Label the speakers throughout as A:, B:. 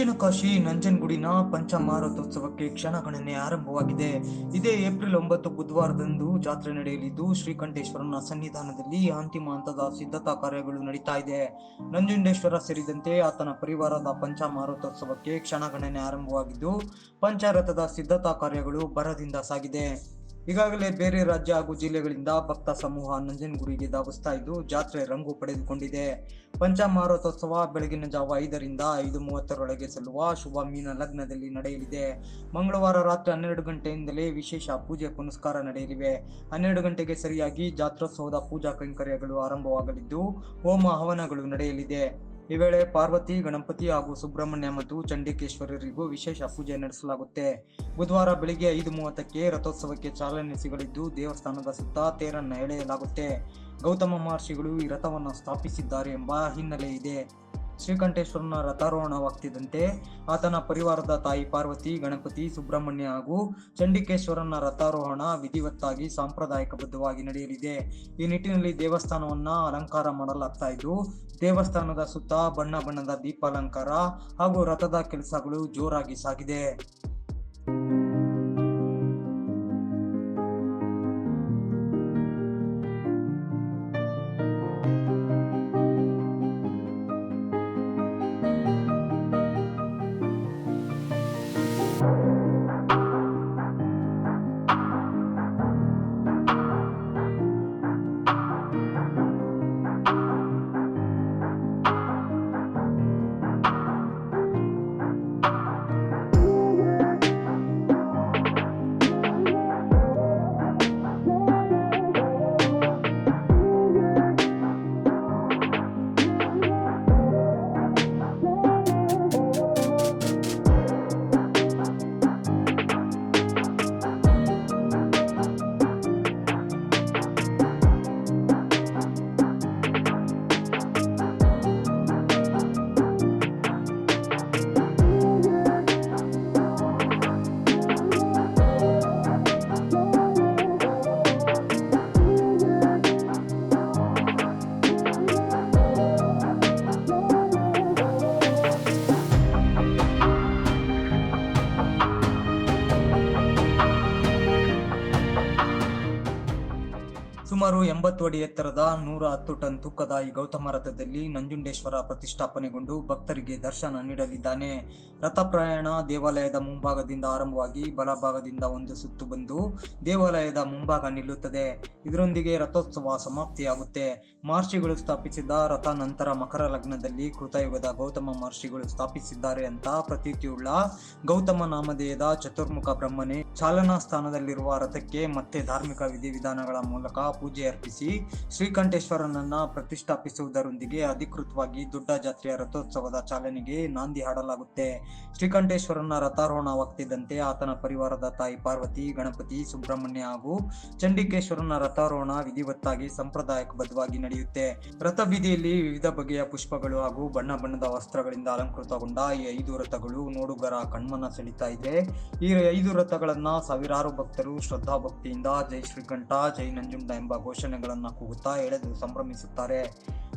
A: ದಕ್ಷಿಣ ಕಾಶಿ ನಂಜನಗೂಡಿನ ಪಂಚಮಾರಥೋತ್ಸವಕ್ಕೆ ಕ್ಷಣಗಣನೆ ಆರಂಭವಾಗಿದೆ. ಇದೇ ಏಪ್ರಿಲ್ ಒಂಬತ್ತು ಬುಧವಾರದಂದು ಜಾತ್ರೆ ನಡೆಯಲಿದ್ದು, ಶ್ರೀಕಂಠೇಶ್ವರನ ಸನ್ನಿಧಾನದಲ್ಲಿ ಅಂತಿಮ ಹಂತದ ಸಿದ್ಧತಾ ಕಾರ್ಯಗಳು ನಡೀತಾ ಇದೆ. ನಂಜುಂಡೇಶ್ವರ ಸೇರಿದಂತೆ ಆತನ ಪರಿವಾರದ ಪಂಚಮಾರಥೋತ್ಸವಕ್ಕೆ ಕ್ಷಣಗಣನೆ ಆರಂಭವಾಗಿದ್ದು, ಪಂಚಾರಥದ ಸಿದ್ಧತಾ ಕಾರ್ಯಗಳು ಭರದಿಂದ ಸಾಗಿದೆ. ಈಗಾಗಲೇ ಬೇರೆ ರಾಜ್ಯ ಹಾಗೂ ಜಿಲ್ಲೆಗಳಿಂದ ಭಕ್ತ ಸಮೂಹ ನಂಜನಗೂಡಿಗೆ ಧಾವಿಸ್ತಾ ಇದ್ದು ಜಾತ್ರೆ ರಂಗು ಪಡೆದುಕೊಂಡಿದೆ. ಪಂಚಮಾರೋತ್ಸವ ಬೆಳಗಿನ ಜಾವ ಐದರಿಂದ ಐದು ಮೂವತ್ತರೊಳಗೆ ಸಲ್ಲುವ ಶುಭ ಮೀನ ಲಗ್ನದಲ್ಲಿ ನಡೆಯಲಿದೆ. ಮಂಗಳವಾರ ರಾತ್ರಿ ಹನ್ನೆರಡು ಗಂಟೆಯಿಂದಲೇ ವಿಶೇಷ ಪೂಜೆ ಪುನಸ್ಕಾರ ನಡೆಯಲಿವೆ. ಹನ್ನೆರಡು ಗಂಟೆಗೆ ಸರಿಯಾಗಿ ಜಾತ್ರೋತ್ಸವದ ಪೂಜಾ ಕೈಂಕರ್ಯಗಳು ಆರಂಭವಾಗಲಿದ್ದು ಹೋಮ ಹವನಗಳು ನಡೆಯಲಿದೆ. ಈ ವೇಳೆ ಪಾರ್ವತಿ, ಗಣಪತಿ ಹಾಗೂ ಸುಬ್ರಹ್ಮಣ್ಯ ಮತ್ತು ಚಂಡಿಕೇಶ್ವರರಿಗೂ ವಿಶೇಷ ಪೂಜೆ ನಡೆಸಲಾಗುತ್ತೆ. ಬುಧವಾರ ಬೆಳಿಗ್ಗೆ ಐದು ಮೂವತ್ತಕ್ಕೆ ರಥೋತ್ಸವಕ್ಕೆ ಚಾಲನೆ ಸಿಗಲಿದ್ದು, ದೇವಸ್ಥಾನದ ಸುತ್ತ ತೇರನ್ನು ಎಳೆಯಲಾಗುತ್ತೆ. ಗೌತಮ ಮಹರ್ಷಿಗಳು ಈ ರಥವನ್ನು ಸ್ಥಾಪಿಸಿದ್ದಾರೆ ಎಂಬ ಹಿನ್ನೆಲೆ ಇದೆ. ಶ್ರೀಕಂಠೇಶ್ವರನ ರಥಾರೋಹಣವಾಗ್ತಿದ್ದಂತೆ ಆತನ ಪರಿವಾರದ ತಾಯಿ ಪಾರ್ವತಿ, ಗಣಪತಿ, ಸುಬ್ರಹ್ಮಣ್ಯ ಹಾಗೂ ಚಂಡಿಕೇಶ್ವರನ ರಥಾರೋಹಣ ವಿಧಿವತ್ತಾಗಿ ಸಾಂಪ್ರದಾಯಿಕ ಬದ್ಧವಾಗಿ ನಡೆಯಲಿದೆ. ಈ ನಿಟ್ಟಿನಲ್ಲಿ ದೇವಸ್ಥಾನವನ್ನ ಅಲಂಕಾರ ಮಾಡಲಾಗ್ತಾ ಇದ್ದು, ದೇವಸ್ಥಾನದ ಸುತ್ತ ಬಣ್ಣ ಬಣ್ಣದ ದೀಪಾಲಂಕಾರ ಹಾಗೂ ರಥದ ಕೆಲಸಗಳು ಜೋರಾಗಿ ಸಾಗಿದೆ. ಎಂಬತ್ತು ಅಡಿ ಎತ್ತರದ ನೂರ ಹತ್ತು ಟನ್ ತೂಕದ ಈ ಗೌತಮ ರಥದಲ್ಲಿ ನಂಜುಂಡೇಶ್ವರ ಪ್ರತಿಷ್ಠಾಪನೆಗೊಂಡು ಭಕ್ತರಿಗೆ ದರ್ಶನ ನೀಡಲಿದ್ದಾನೆ. ರಥ ಪ್ರಯಾಣ ದೇವಾಲಯದ ಮುಂಭಾಗದಿಂದ ಆರಂಭವಾಗಿ ಬಲಭಾಗದಿಂದ ಒಂದು ಸುತ್ತು ಬಂದು ದೇವಾಲಯದ ಮುಂಭಾಗ ನಿಲ್ಲುತ್ತದೆ. ಇದರೊಂದಿಗೆ ರಥೋತ್ಸವ ಸಮಾಪ್ತಿಯಾಗುತ್ತೆ. ಮಹರ್ಷಿಗಳು ಸ್ಥಾಪಿಸಿದ ರಥ ನಂತರ ಮಕರ ಲಗ್ನದಲ್ಲಿ ಕೃತಯುಗದ ಗೌತಮ ಮಹರ್ಷಿಗಳು ಸ್ಥಾಪಿಸಿದ್ದಾರೆ ಅಂತ ಪ್ರತೀತಿಯುಳ್ಳ ಗೌತಮ ನಾಮಧೇಯದ ಚತುರ್ಮುಖ ಬ್ರಹ್ಮನೇ ಚಾಲನಾ ಸ್ಥಾನದಲ್ಲಿರುವ ರಥಕ್ಕೆ ಮತ್ತೆ ಧಾರ್ಮಿಕ ವಿಧಿವಿಧಾನಗಳ ಮೂಲಕ ಪೂಜೆ ಅರ್ಪಿಸಿ ಶ್ರೀಕಂಠೇಶ್ವರನನ್ನ ಪ್ರತಿಷ್ಠಾಪಿಸುವುದರೊಂದಿಗೆ ಅಧಿಕೃತವಾಗಿ ದೊಡ್ಡ ಜಾತ್ರೆಯ ರಥೋತ್ಸವದ ಚಾಲನೆಗೆ ನಾಂದಿ ಹಾಡಲಾಗುತ್ತೆ. ಶ್ರೀಕಂಠೇಶ್ವರನ ರಥಾರೋಹಣವಾಗ್ತಿದ್ದಂತೆ ಆತನ ಪರಿವಾರದ ತಾಯಿ ಪಾರ್ವತಿ, ಗಣಪತಿ, ಸುಬ್ರಹ್ಮಣ್ಯ ಹಾಗೂ ಚಂಡಿಕೇಶ್ವರನ ರಥಾರೋಹಣ ವಿಧಿವತ್ತಾಗಿ ಸಂಪ್ರದಾಯಬದ್ಧವಾಗಿ ನಡೆಯುತ್ತೆ. ರಥ ಬೀದಿಯಲ್ಲಿ ವಿವಿಧ ಬಗೆಯ ಪುಷ್ಪಗಳು ಹಾಗೂ ಬಣ್ಣ ಬಣ್ಣದ ವಸ್ತ್ರಗಳಿಂದ ಅಲಂಕೃತಗೊಂಡ ಈ ಐದು ರಥಗಳು ನೋಡುಗರ ಕಣ್ಮನ ಸೆಳಿತಾ ಇದೆ. ಈ ಐದು ರಥಗಳನ್ನ ಸಾವಿರಾರು ಭಕ್ತರು ಶ್ರದ್ಧಾ ಭಕ್ತಿಯಿಂದ ಜೈ ಶ್ರೀಕಂಠ, ಜೈ ನಂಜುಂಡ ಎಂಬ ಘೋಷಣೆಗಳನ್ನ ಕೂಗುತ್ತಾ ಎಳೆದು ಸಂಭ್ರಮಿಸುತ್ತಾರೆ.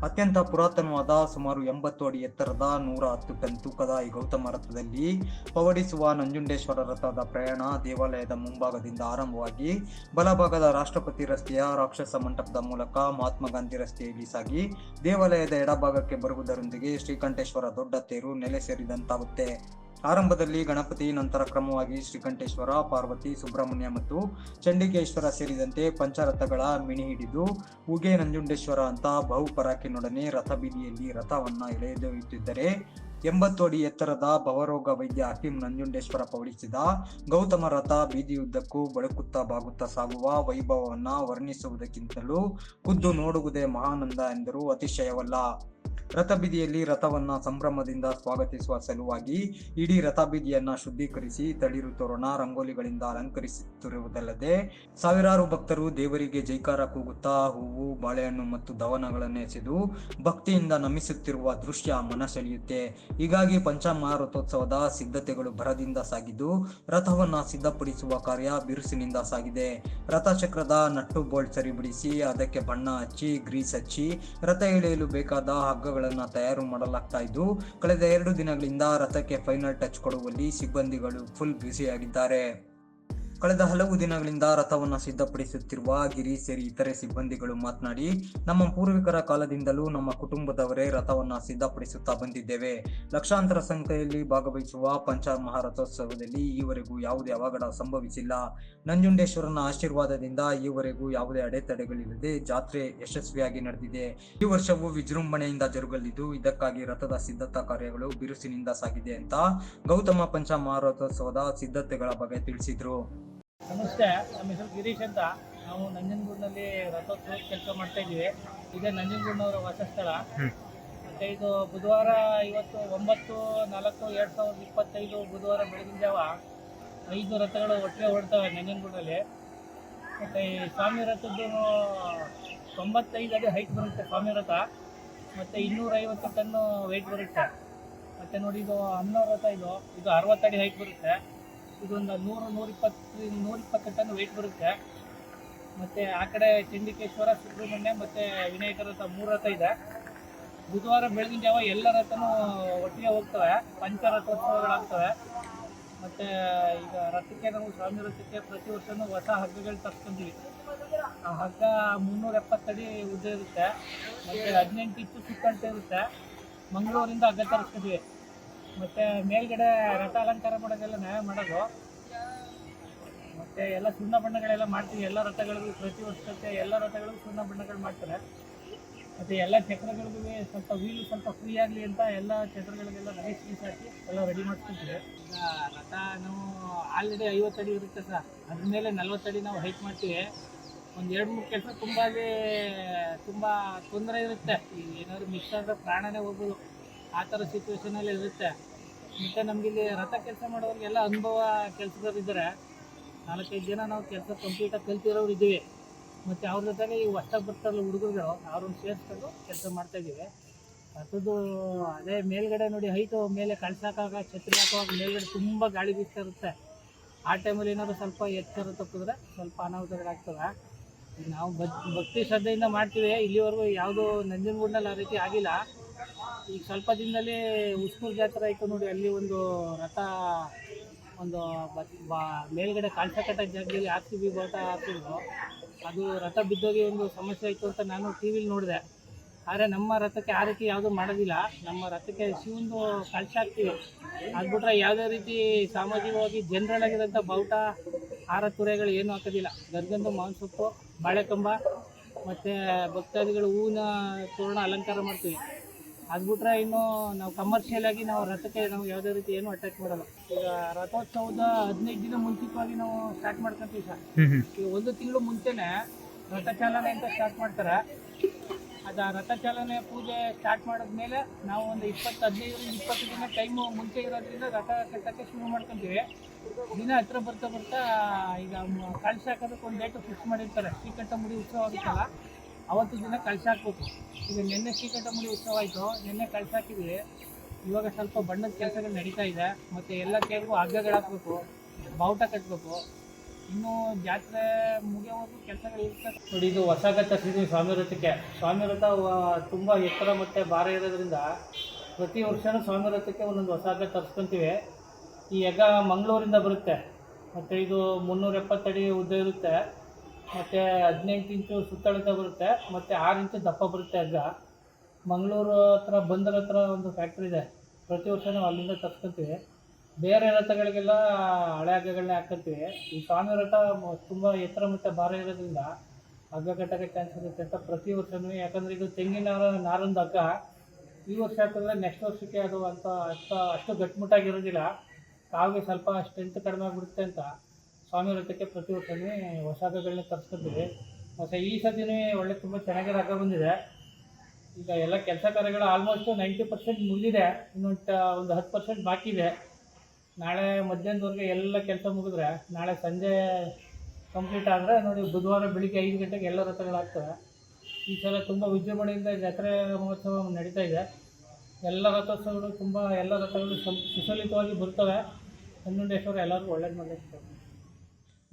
A: ಅತ್ಯಂತ ಪುರಾತನವಾದ ಸುಮಾರು ಎಂಬತ್ತು ಅಡಿ ಎತ್ತರದ ನೂರ ಹತ್ತು ಟನ್ ತೂಕದ ಈ ಗೌತಮ ರಥದಲ್ಲಿ ಪವಡಿಸುವ ನಂಜುಂಡೇಶ್ವರ ರಥದ ಪ್ರಯಾಣ ದೇವಾಲಯದ ಮುಂಭಾಗದಿಂದ ಆರಂಭವಾಗಿ ಬಲಭಾಗದ ರಾಷ್ಟ್ರಪತಿ ರಸ್ತೆಯ ರಾಕ್ಷಸ ಮಂಟಪದ ಮೂಲಕ ಮಹಾತ್ಮ ಗಾಂಧಿ ರಸ್ತೆಯಲ್ಲಿ ಸಾಗಿ ದೇವಾಲಯದ ಎಡಭಾಗಕ್ಕೆ ಬರುವುದರೊಂದಿಗೆ ಶ್ರೀಕಂಠೇಶ್ವರ ದೊಡ್ಡ ತೇರು ನೆಲೆ ಸೇರಿದಂತಾಗುತ್ತೆ. ಆರಂಭದಲ್ಲಿ ಗಣಪತಿ, ನಂತರ ಕ್ರಮವಾಗಿ ಶ್ರೀಕಂಠೇಶ್ವರ, ಪಾರ್ವತಿ, ಸುಬ್ರಹ್ಮಣ್ಯ ಮತ್ತು ಚಂಡಿಕೇಶ್ವರ ಸೇರಿದಂತೆ ಪಂಚರಥಗಳ ಮಿಣಿ ಹಿಡಿದು ಉಗೆ ನಂಜುಂಡೇಶ್ವರ ಅಂತ ಬಹುಪರಾಕಿನೊಡನೆ ರಥ ಬೀದಿಯಲ್ಲಿ ರಥವನ್ನ ಎಳೆದೊಯ್ಯುತ್ತಿದ್ದರೆ ಎಂಬತ್ತು ಅಡಿ ಎತ್ತರದ ಭವರೋಗ ವೈದ್ಯ ಅಕಿಂ ನಂಜುಂಡೇಶ್ವರ ಪವಡಿಸಿದ ಗೌತಮ ರಥ ಬೀದಿಯುದ್ದಕ್ಕೂ ಬಳುಕುತ್ತಾ ಬಾಗುತ್ತಾ ಸಾಗುವ ವೈಭವವನ್ನ ವರ್ಣಿಸುವುದಕ್ಕಿಂತಲೂ ಖುದ್ದು ನೋಡುವುದೇ ಮಹಾನಂದ ಎಂದರು ಅತಿಶಯವಲ್ಲ. ರಥ ಬೀದಿಯಲ್ಲಿ ರಥವನ್ನ ಸಂಭ್ರಮದಿಂದ ಸ್ವಾಗತಿಸುವ ಸಲುವಾಗಿ ಇಡೀ ರಥ ಬೀದಿಯನ್ನ ಶುದ್ಧೀಕರಿಸಿ ತಳಿರು ತೋರಣ, ರಂಗೋಲಿಗಳಿಂದ ಅಲಂಕರಿಸುತ್ತಿರುವುದಲ್ಲದೆ ಸಾವಿರಾರು ಭಕ್ತರು ದೇವರಿಗೆ ಜೈಕಾರ ಕೂಗುತ್ತಾ ಹೂವು, ಬಾಳೆಹಣ್ಣು ಮತ್ತು ದವನಗಳನ್ನು ಎಸೆದು ಭಕ್ತಿಯಿಂದ ನಮಿಸುತ್ತಿರುವ ದೃಶ್ಯ ಮನಸೆಳೆಯುತ್ತೆ. ಹೀಗಾಗಿ ಪಂಚಮಹಾರಥೋತ್ಸವದ ಸಿದ್ಧತೆಗಳು ಭರದಿಂದ ಸಾಗಿದ್ದು ರಥವನ್ನ ಸಿದ್ಧಪಡಿಸುವ ಕಾರ್ಯ ಬಿರುಸಿನಿಂದ ಸಾಗಿದೆ. ರಥಚಕ್ರದ ನಟ್ಟು ಬೋಲ್ಟ್ ಸರಿಬಿಡಿಸಿ, ಅದಕ್ಕೆ ಬಣ್ಣ ಹಚ್ಚಿ, ಗ್ರೀಸ್ ಹಚ್ಚಿ, ರಥ ಎಳೆಯಲು ಬೇಕಾದ ಹಗ್ಗಗಳ ರಥಗಳನ್ನು ತಯಾರು ಮಾಡಲಾಗ್ತಾ ಇದ್ದು ಕಳೆದ ಎರಡು ದಿನಗಳಿಂದ ರಥಕ್ಕೆ ಫೈನಲ್ ಟಚ್ ಕೊಡುವಲ್ಲಿ ಸಿಬ್ಬಂದಿಗಳು ಫುಲ್ ಬ್ಯುಸಿಯಾಗಿದ್ದಾರೆ ಕಳೆದ ಹಲವು ದಿನಗಳಿಂದ ರಥವನ್ನು ಸಿದ್ಧಪಡಿಸುತ್ತಿರುವ ಗಿರಿ ಸೇರಿ ಇತರೆ ಸಿಬ್ಬಂದಿಗಳು ಮಾತನಾಡಿ, ನಮ್ಮ ಪೂರ್ವಿಕರ ಕಾಲದಿಂದಲೂ ನಮ್ಮ ಕುಟುಂಬದವರೇ ರಥವನ್ನು ಸಿದ್ಧಪಡಿಸುತ್ತಾ ಬಂದಿದ್ದೇವೆ. ಲಕ್ಷಾಂತರ ಸಂಖ್ಯೆಯಲ್ಲಿ ಭಾಗವಹಿಸುವ ಪಂಚ ಮಹಾರಥೋತ್ಸವದಲ್ಲಿ ಈವರೆಗೂ ಯಾವುದೇ ಅವಘಡ ಸಂಭವಿಸಿಲ್ಲ. ನಂಜುಂಡೇಶ್ವರನ ಆಶೀರ್ವಾದದಿಂದ ಈವರೆಗೂ ಯಾವುದೇ ಅಡೆತಡೆಗಳಿಲ್ಲದೆ ಜಾತ್ರೆ ಯಶಸ್ವಿಯಾಗಿ ನಡೆದಿದೆ. ಈ ವರ್ಷವೂ ವಿಜೃಂಭಣೆಯಿಂದ ಜರುಗಲಿದ್ದು, ಇದಕ್ಕಾಗಿ ರಥದ ಸಿದ್ಧತಾ ಕಾರ್ಯಗಳು ಬಿರುಸಿನಿಂದ ಸಾಗಿದೆ ಅಂತ ಗೌತಮ ಪಂಚ ಮಹಾರಥೋತ್ಸವದ ಸಿದ್ಧತೆಗಳ ಬಗ್ಗೆ ತಿಳಿಸಿದ್ರು.
B: ನಮಸ್ತೆ ನಮ್ಮ ಹೆಸರು ಗಿರೀಶ್ ಅಂತ. ನಾವು ನಂಜನಗೂಡಿನಲ್ಲಿ ರಥೋತ್ಸವ ಕೆಲಸ ಮಾಡ್ತಾ ಇದ್ದೀವಿ. ಇದೇ ನಂಜನಗೂಡಿನವರ ವಾಸಸ್ಥಳ. ಮತ್ತೆ ಇದು ಬುಧವಾರ ಇವತ್ತು ಒಂಬತ್ತು ನಾಲ್ಕು ಎರಡು ಸಾವಿರದ ಇಪ್ಪತ್ತೈದು ಬುಧವಾರ ಬೆಳಗಿನ ಜಾವ ಐದು ರಥಗಳು ಒಟ್ಟಿಗೆ ಹೊಡ್ತವೆ ನಂಜನಗೂಡಲ್ಲಿ. ಮತ್ತೆ ಈ ಸ್ವಾಮಿ ರಥದ್ದು ತೊಂಬತ್ತೈದು ಅಡಿ ಹೈಟ್ ಬರುತ್ತೆ ಸ್ವಾಮಿ ರಥ. ಮತ್ತೆ ಇನ್ನೂರೈವತ್ತು ಟನ್ನು ವೆಯ್ಟ್ ಬರುತ್ತೆ. ಮತ್ತೆ ನೋಡಿ ಇದು ಹನ್ನೊಂದು ರಥ ಇದು. ಇದು ಅರವತ್ತಡಿ ಹೈಟ್ ಬರುತ್ತೆ. ಇದೊಂದು ನೂರು, ನೂರಿಪ್ಪತ್ತು ನೂರಿಪ್ಪತ್ತು ಟನ್ ವೆಯ್ಟ್ ಬರುತ್ತೆ. ಮತ್ತು ಆ ಕಡೆ ಚಂಡಿಕೇಶ್ವರ ಸುಬ್ರಹ್ಮಣ್ಯ ಮತ್ತು ವಿನಾಯಕ ರಥ ಮೂರು ರಥ ಇದೆ. ಬುಧವಾರ ಬೆಳಗಿನ ಜಾವ ಎಲ್ಲ ರಥನೂ ಒಟ್ಟಿಗೆ ಹೋಗ್ತವೆ. ಪಂಚರಥೋತ್ಸವಗಳಾಗ್ತವೆ. ಮತ್ತು ಈಗ ರಥಕ್ಕೆ ನಾವು ಸ್ವಾಮಿ ರಥಕ್ಕೆ ಪ್ರತಿ ವರ್ಷವೂ ಹೊಸ ಹಗ್ಗಗಳು ತರ್ಸ್ಕೊಂತೀವಿ. ಆ ಹಗ್ಗ ಮುನ್ನೂರ ಎಪ್ಪತ್ತಡಿ ಉದ್ದ ಇರುತ್ತೆ. ಮತ್ತು ಹದಿನೆಂಟು ಇಂಚು ಸುತ್ತಂತ ಇರುತ್ತೆ. ಮಂಗಳೂರಿಂದ ಹಗ್ಗ ತರಿಸ್ಕೊತೀವಿ. ಮತ್ತು ಮೇಲ್ಗಡೆ ರಥ ಅಲಂಕಾರ ಮಾಡೋದೆಲ್ಲ ನಾವೇ ಮಾಡೋದು. ಮತ್ತೆ ಎಲ್ಲ ಸುಣ್ಣ ಬಣ್ಣಗಳೆಲ್ಲ ಮಾಡ್ತೀವಿ. ಎಲ್ಲ ರಥಗಳಿಗೂ ಪ್ರತಿ ವರ್ಷಕ್ಕೆ ಎಲ್ಲ ರಥಗಳಿಗೂ ಸುಣ್ಣ ಬಣ್ಣಗಳು ಮಾಡ್ತಾರೆ. ಮತ್ತು ಎಲ್ಲ ಚಕ್ರಗಳಿಗೂ ಸ್ವಲ್ಪ ವೀಲ್ ಸ್ವಲ್ಪ ಫ್ರೀ ಆಗಲಿ ಅಂತ ಎಲ್ಲ ಚಕ್ರಗಳಿಗೆಲ್ಲ ನೈಸ್ ಪೀಸ್ ಹಾಕಿ ಎಲ್ಲ ರೆಡಿ ಮಾಡ್ಕೊತೀವಿ. ರಥ ನಾವು ಆಲ್ರೆಡಿ ಐವತ್ತು ಅಡಿ ಇರುತ್ತೆ ಸರ್. ಅದ್ರ ಮೇಲೆ ನಲ್ವತ್ತಡಿ ನಾವು ಹೈಟ್ ಮಾಡ್ತೀವಿ. ಒಂದು ಎರಡು ಮೂರು ಕೆಲಸ ತುಂಬ ತುಂಬ ತೊಂದರೆ ಇರುತ್ತೆ. ಏನಾದರೂ ಮಿಸ್ ಆದರೆ ಪ್ರಾಣನೇ ಹೋಗ್ಬೋದು. ಆ ಥರ ಸಿಚುವೇಶನಲ್ಲಿ ಇರುತ್ತೆ. ಮತ್ತು ನಮಗಿಲ್ಲಿ ರಥ ಕೆಲಸ ಮಾಡೋರಿಗೆಲ್ಲ ಅನುಭವ ಕೆಲಸದವ್ರು ಇದ್ದಾರೆ ನಾಲ್ಕೈದು ಜನ ನಾವು ಕೆಲಸ ಕಂಪ್ಲೀಟಾಗಿ ಕಲ್ತಿರೋರು ಇದ್ದೀವಿ. ಮತ್ತು ಅವ್ರ ಜೊತೆಗೆ ಈ ಹೊಸ ಬರ್ತಾರಲ್ಲ ಹುಡುಗರುಗಳು, ಅವ್ರನ್ನ ಸೇರಿಸ್ಕೊಂಡು ಕೆಲಸ ಮಾಡ್ತಾಯಿದ್ದೀವಿ ರಥದ್ದು ಅದೇ ಮೇಲ್ಗಡೆ ನೋಡಿ ಹೈಟು ಮೇಲೆ ಕಳ್ಸಾಕಾಗ, ಛತ್ರಿ ಹಾಕುವಾಗ ಮೇಲ್ಗಡೆ ತುಂಬ ಗಾಳಿ ಬೀಸ್ತಾ ಇರುತ್ತೆ. ಆ ಟೈಮಲ್ಲಿ ಏನಾದರೂ ಸ್ವಲ್ಪ ಎಚ್ಚರ ತಪ್ಪಿದ್ರೆ ಸ್ವಲ್ಪ ಅನಾಹುತಗಳಾಗ್ತದೆ ನಾವು ಭಕ್, ಭಕ್ತಿ ಶ್ರದ್ಧೆಯಿಂದ ಮಾಡ್ತೀವಿ. ಇಲ್ಲಿವರೆಗೂ ಯಾವುದೂ ನಂಜನಗೂಡಿನಲ್ಲಿ ಆ ರೀತಿ ಆಗಿಲ್ಲ. ಈಗ ಸ್ವಲ್ಪ ದಿನದಲ್ಲಿ ಉಸ್ಕೂರು ಜಾತ್ರೆ ಆಯಿತು ನೋಡಿ, ಅಲ್ಲಿ ಒಂದು ರಥ, ಒಂದು ಬ- ಮೇಲ್ಗಡೆ ಕಾಲ್ಸ ಕಟ್ಟ ಜಾಗದಲ್ಲಿ ಆರ್ ಸಿ ಬಿ ಬಾಟ ಹಾಕಿದ್ರು ಅದು ರಥ ಬಿದ್ದೋಗಿ ಒಂದು ಸಮಸ್ಯೆ ಆಯಿತು ಅಂತ ನಾನು ಟಿ ವಿಲಿ ನೋಡಿದೆ. ಆದರೆ ನಮ್ಮ ರಥಕ್ಕೆ ಆ ರೀತಿ ಯಾವುದೂ ಮಾಡೋದಿಲ್ಲ. ನಮ್ಮ ರಥಕ್ಕೆ ಶಿವಂದು ಕಳ್ಸ ಹಾಕ್ತೀವಿ. ಅದು ಬಿಟ್ರೆ ಯಾವುದೇ ರೀತಿ ಸಾಮಾಜಿಕವಾಗಿ ಜನರಲ್ ಆಗಿರೋಂಥ ಬಾವುಟ ಆರ ತುರೆಗಳು ಏನೂ ಹಾಕೋದಿಲ್ಲ. ಗರ್ಗಂದು ಮಾವಿನ ಸೊಪ್ಪು ಬಾಳೆಕಂಬ, ಮತ್ತು ಭಕ್ತಾದಿಗಳು ಹೂವಿನ ತೋರಣ ಅಲಂಕಾರ ಮಾಡ್ತೀವಿ. ಅದು ಬಿಟ್ರೆ ಇನ್ನು ನಾವು ಕಮರ್ಷಿಯಲ್ ಆಗಿ ನಾವು ರಥಕ್ಕೆ ನಾವು ಯಾವುದೇ ರೀತಿ ಏನು ಅಟ್ಯಾಕ್ ಮಾಡಲ್ಲ. ಈಗ ರಥೋತ್ಸವದ ಹದಿನೈದು ದಿನ ಮುಂಚಿತವಾಗಿ ನಾವು ಸ್ಟಾರ್ಟ್ ಮಾಡ್ಕೊಂತೀವಿ ಸರ್. ಈಗ ಒಂದು ತಿಂಗಳು ಮುಂಚೆನೆ ರಥ ಚಾಲನೆ ಅಂತ ಸ್ಟಾರ್ಟ್ ಮಾಡ್ತಾರೆ. ಅದ ಆ ರಥ ಚಾಲನೆ ಪೂಜೆ ಸ್ಟಾರ್ಟ್ ಮಾಡಿದ್ಮೇಲೆ ನಾವು ಒಂದು ಇಪ್ಪತ್ತು ಹದಿನೈದರಿಂದ ಇಪ್ಪತ್ತು ದಿನ ಟೈಮು ಮುಂಚೆ ಇರೋದ್ರಿಂದ ರಥ ಕಟ್ಟಕ್ಕೆ ಶುರು ಮಾಡ್ಕೊಂತೀವಿ. ದಿನ ಹತ್ರ ಬರ್ತಾ ಬರ್ತಾ ಈಗ ಕಳ್ಸಾಕೋದಕ್ಕೆ ಹಾಕೋದಕ್ಕೆ ಒಂದು ಡೇಟು ಫಿಕ್ಸ್ ಮಾಡಿರ್ತಾರೆ. ಶ್ರೀಕಂಠ ಮುಡಿ ಉತ್ಸವ ಆಗುತ್ತಲ್ಲ ಅವತ್ತು ದಿನ ಕಳಶ ಹಾಕ್ಬೇಕು. ಈಗ ನಿನ್ನೆ ಶ್ರೀಕಂಠ ಮುಡಿ ಉತ್ಸವ ಆಯಿತು ನಿನ್ನೆ ಕಳ್ಸಿ ಹಾಕಿದ್ವಿ. ಇವಾಗ ಸ್ವಲ್ಪ ಬಣ್ಣದ ಕೆಲಸಗಳು ನಡೀತಾ ಇದೆ. ಮತ್ತು ಎಲ್ಲ ಕೇಳಿಗೂ ಹಗ್ಗಗಳು ಹಾಕ್ಬೇಕು, ಬಾವುಟ ಕಟ್ಟಬೇಕು ಇನ್ನು ಜಾತ್ರೆ ಮುಗಿಯೋವರೆಗೂ ಕೆಲಸಗಳು ಇರ್ತದೆ ನೋಡಿ, ಇದು ಹೊಸ ತರಿಸಿದ್ವಿ ಸ್ವಾಮಿ ರಥಕ್ಕೆ ಸ್ವಾಮಿ ರಥ ತುಂಬ ಎತ್ತರ ಮತ್ತು ಭಾರ ಇರೋದ್ರಿಂದ ಪ್ರತಿ ವರ್ಷವೂ ಸ್ವಾಮಿ ರಥಕ್ಕೆ ಒಂದೊಂದು ಹೊಸ ತರಿಸ್ಕೊತೀವಿ. ಈ ಹಗ್ಗ ಮಂಗಳೂರಿಂದ ಬರುತ್ತೆ. ಮತ್ತು ಇದು ಮುನ್ನೂರ ಎಪ್ಪತ್ತಡಿ ಉದ್ದ ಇರುತ್ತೆ. ಮತ್ತು ಹದಿನೆಂಟು ಇಂಚು ಸುತ್ತಳತೆ ಬರುತ್ತೆ, ಮತ್ತು ಆರು ಇಂಚು ದಪ್ಪ ಬರುತ್ತೆ ಹಗ್ಗ ಮಂಗಳೂರು ಹತ್ರ, ಬಂದರ ಹತ್ರ ಒಂದು ಫ್ಯಾಕ್ಟ್ರಿ ಇದೆ. ಪ್ರತಿ ವರ್ಷ ನಾವು ಅಲ್ಲಿಂದ ತರ್ಸ್ಕೊತೀವಿ. ಬೇರೆ ರಥಗಳಿಗೆಲ್ಲ ಹಳೆ ಹಗ್ಗಗಳನ್ನೇ ಹಾಕ್ಕೊತೀವಿ. ಈ ಸ್ವಾಮಿ ರಥ ತುಂಬ ಎತ್ತರ ಮತ್ತು ಭಾರ ಇರೋದ್ರಿಂದ ಹಗ್ಗ ಕಟ್ಟೋಕ್ಕೆ ಚಾನ್ಸ್ ಇರುತ್ತೆ ಅಂತ ಪ್ರತಿ ವರ್ಷವೂ ಯಾಕಂದರೆ ಇದು ತೆಂಗಿನ ನಾರ ನಾರೊಂದು ಹಗ್ಗ. ಈ ವರ್ಷ ಹಾಕಿದ್ರೆ ನೆಕ್ಸ್ಟ್ ವರ್ಷಕ್ಕೆ ಅದು ಅಂತ ಅಷ್ಟು ಅಷ್ಟು ಗಟ್ಟಿಮುಟ್ಟಾಗಿರೋದಿಲ್ಲ ಕಾವಿಗೆ ಸ್ವಲ್ಪ ಸ್ಟ್ರೆಂತ್ ಕಡಿಮೆ ಆಗಿಬಿಡುತ್ತೆ ಅಂತ. ಸ್ವಾಮಿ ರಥಕ್ಕೆ ಪ್ರತಿ ವರ್ಷವೂ ಹೊಸ ಹಗ್ಗಗಳನ್ನ ತರಿಸ್ಕೊತೀವಿ ಮತ್ತು ಈ ಸತಿನೇ ಒಳ್ಳೆ ತುಂಬ ಚೆನ್ನಾಗಿರೋ ಹಗ್ಗ ಬಂದಿದೆ. ಈಗ ಎಲ್ಲ ಕೆಲಸ ಕಾರ್ಯಗಳು ಆಲ್ಮೋಸ್ಟ್ ನೈಂಟಿ ಪರ್ಸೆಂಟ್ ಮುಗಿದಿದೆ. ಇನ್ನೊಂದು ಒಂದು ಹತ್ತು ಪರ್ಸೆಂಟ್ ಬಾಕಿ ಇದೆ. ನಾಳೆ ಮಧ್ಯಾಹ್ನದವರೆಗೆ ಎಲ್ಲ ಕೆಲಸ ಮುಗಿದ್ರೆ, ನಾಳೆ ಸಂಜೆ ಕಂಪ್ಲೀಟ್ ಆದರೆ ನೋಡಿ ಬುಧವಾರ ಬೆಳಿಗ್ಗೆ ಐದು ಗಂಟೆಗೆ ಎಲ್ಲ ರಥಗಳಾಗ್ತವೆ ಈ ಸಲ ತುಂಬ ವಿಜೃಂಭಣೆಯಿಂದ ಜಾತ್ರೆ ಮಹೋತ್ಸವ ನಡೀತಾ ಇದೆ. ಎಲ್ಲ ರಥೋತ್ಸವಗಳು ತುಂಬ ಎಲ್ಲ ರಥಗಳು ಸುಸಲಿತವಾಗಿ ಬರ್ತವೆ. ಹನ್ನೊಂದೇಶ್ವರ ಎಲ್ಲರಿಗೂ ಒಳ್ಳೇದು ಮಾಡಲಿಕ್ಕೆ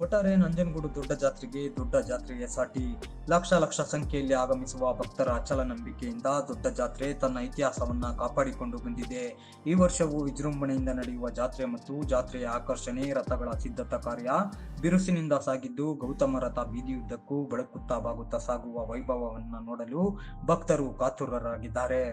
A: ಒಟ್ಟಾರೆ ನಂಜನಗೂಡು ದೊಡ್ಡ ಜಾತ್ರೆಗೆ ದೊಡ್ಡ ಜಾತ್ರೆಗೆ ಸಾಟಿ ಲಕ್ಷ ಲಕ್ಷ ಸಂಖ್ಯೆಯಲ್ಲಿ ಆಗಮಿಸುವ ಭಕ್ತರ ಅಚಲ ನಂಬಿಕೆಯಿಂದ ದೊಡ್ಡ ಜಾತ್ರೆ ತನ್ನ ಇತಿಹಾಸವನ್ನ ಕಾಪಾಡಿಕೊಂಡು ಬಂದಿದೆ. ಈ ವರ್ಷವೂ ವಿಜೃಂಭಣೆಯಿಂದ ನಡೆಯುವ ಜಾತ್ರೆ ಮತ್ತು ಜಾತ್ರೆಯ ಆಕರ್ಷಣೆ, ರಥಗಳ ಸಿದ್ಧತಾ ಕಾರ್ಯ ಬಿರುಸಿನಿಂದ ಸಾಗಿದ್ದು ಗೌತಮ ರಥ ಬೀದಿಯುದ್ದಕ್ಕೂ ಬಳಕುತ್ತಾ ಬಾಗುತ್ತಾ ಸಾಗುವ ವೈಭವವನ್ನು ನೋಡಲು ಭಕ್ತರು ಕಾತುರರಾಗಿದ್ದಾರೆ.